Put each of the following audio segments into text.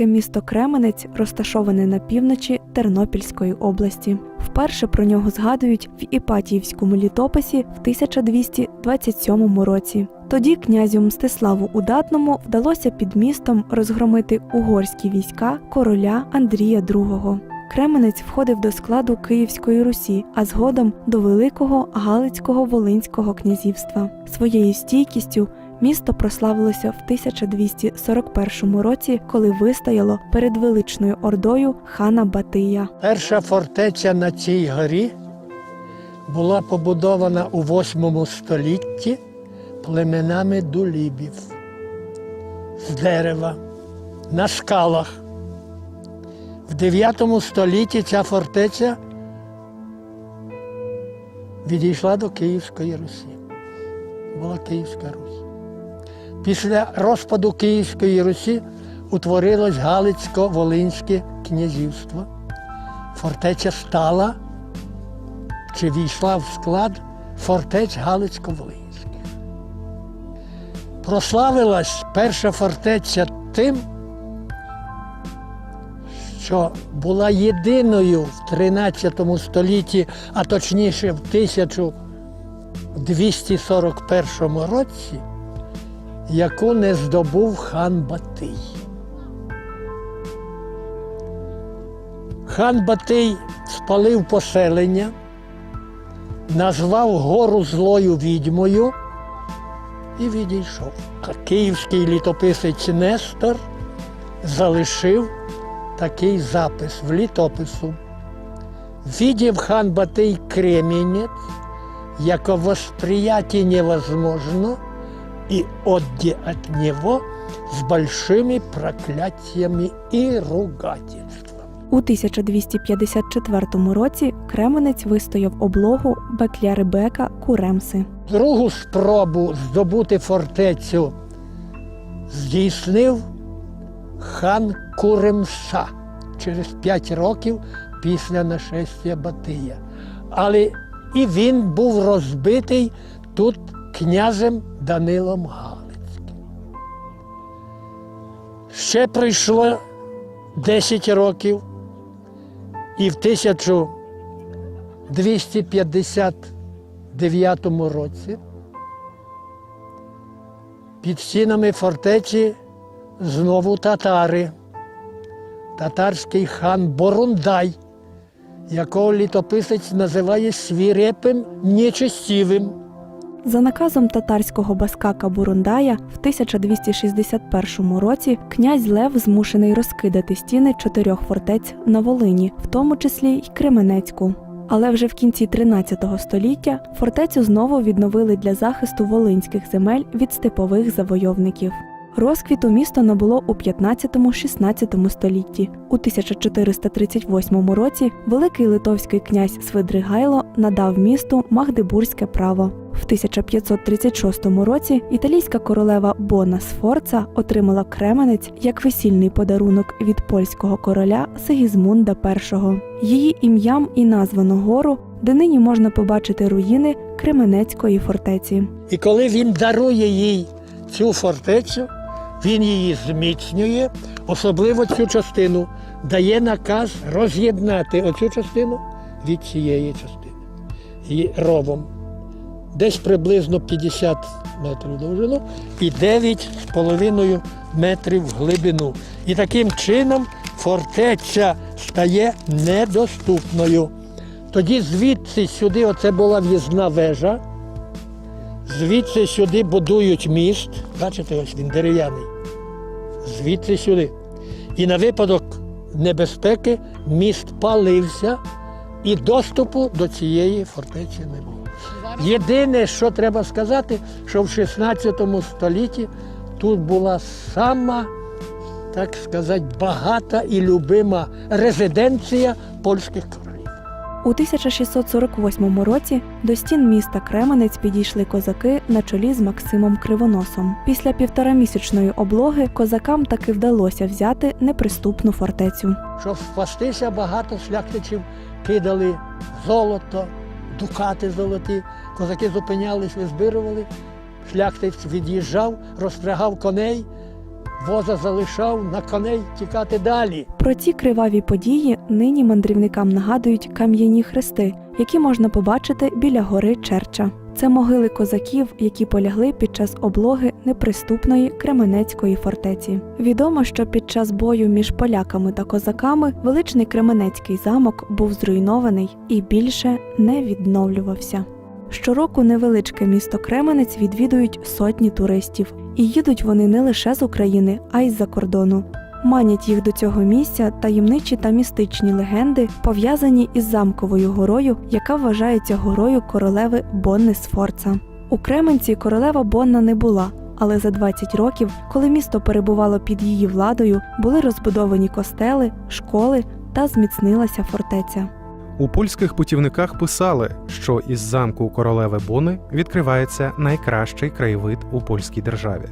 невелике місто Кременець, розташоване на півночі Тернопільської області. Вперше про нього згадують в Іпатіївському літописі в 1227 році. Тоді князю Мстиславу Удатному вдалося під містом розгромити угорські війська короля Андрія II. Кременець входив до складу Київської Русі, а згодом до Великого Галицького Волинського князівства. Своєю стійкістю місто прославилося в 1241 році, коли вистояло перед величною ордою хана Батия. Перша фортеця на цій горі була побудована у 8 столітті племенами дулібів з дерева на скалах. В 9 столітті ця фортеця відійшла до Київської Русі. Була Київська Русь. Після розпаду Київської Русі утворилось Галицько-Волинське князівство. Фортеця стала чи війшла в склад фортець Галицько-Волинських. Прославилась перша фортеця тим, що була єдиною в 13 столітті, а точніше в 1241 році, яку не здобув хан Батий. Хан Батий спалив поселення, назвав гору злою відьмою і відійшов. А київський літописець Нестор залишив такий запис в літопису. Видев хан Батый кременец, яко восприятие невозможно, и отде от него с большими проклятиями и ругательством. У 1254 році Кременець вистояв облогу Беклярибека Куремси. Другу спробу здобути фортецю здійснив хан Куремша через п'ять років після нашестя Батия. Але і він був розбитий тут князем Данилом Галицьким. Ще пройшло 10 років, і в 1259 році під стінами фортеці знову татари, татарський хан Борундай, якого літописець називає свірепим нечестивим. За наказом татарського баскака Бурундая в 1261 році князь Лев змушений розкидати стіни чотирьох фортець на Волині, в тому числі й Кременецьку. Але вже в кінці 13 століття фортецю знову відновили для захисту волинських земель від степових завойовників. Розквіту місто набуло у 15-16 столітті. У 1438 році великий литовський князь Свидригайло надав місту Магдебурзьке право. В 1536 році італійська королева Бона Сфорца отримала Кременець як весільний подарунок від польського короля Сигізмунда І. Її ім'ям і названо гору, де нині можна побачити руїни Кременецької фортеці. І коли він дарує їй цю фортецю, він її зміцнює, особливо цю частину, дає наказ роз'єднати оцю частину від цієї частини. І ровом. Десь приблизно 50 метрів довжину і 9,5 метрів глибину. І таким чином фортеця стає недоступною. Тоді звідси сюди, оце була в'їзна вежа, звідси сюди будують міст. Бачите, ось він дерев'яний. Звідси сюди. І на випадок небезпеки міст палився і доступу до цієї фортеці не було. Єдине, що треба сказати, що в 16 столітті тут була сама, так сказати, багата і любима резиденція польських королів. У 1648 році до стін міста Кременець підійшли козаки на чолі з Максимом Кривоносом. Після півторамісячної облоги козакам таки вдалося взяти неприступну фортецю. Щоб спастися, багато шляхтичів кидали золото, дукати золоті. Козаки зупинялись, визбирували. Шляхтич від'їжджав, розпрягав коней, воза залишав на коней тікати далі. Про ці криваві події нині мандрівникам нагадують кам'яні хрести, які можна побачити біля гори Черча. Це могили козаків, які полягли під час облоги неприступної Кременецької фортеці. Відомо, що під час бою між поляками та козаками величний Кременецький замок був зруйнований і більше не відновлювався. Щороку невеличке місто Кременець відвідують сотні туристів, і їдуть вони не лише з України, а й з-за кордону. Манять їх до цього місця таємничі та містичні легенди, пов'язані із замковою горою, яка вважається горою королеви Бонни Сфорца. У Кременці королева Бонна не була, але за 20 років, коли місто перебувало під її владою, були розбудовані костели, школи та зміцнилася фортеця. У польських путівниках писали, що із замку королеви Бони відкривається найкращий краєвид у польській державі.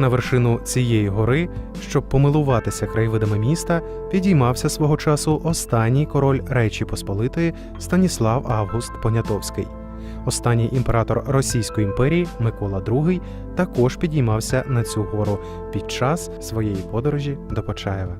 На вершину цієї гори, щоб помилуватися краєвидами міста, підіймався свого часу останній король Речі Посполитої Станіслав Август Понятовський. Останній імператор Російської імперії Микола II також підіймався на цю гору під час своєї подорожі до Почаєва.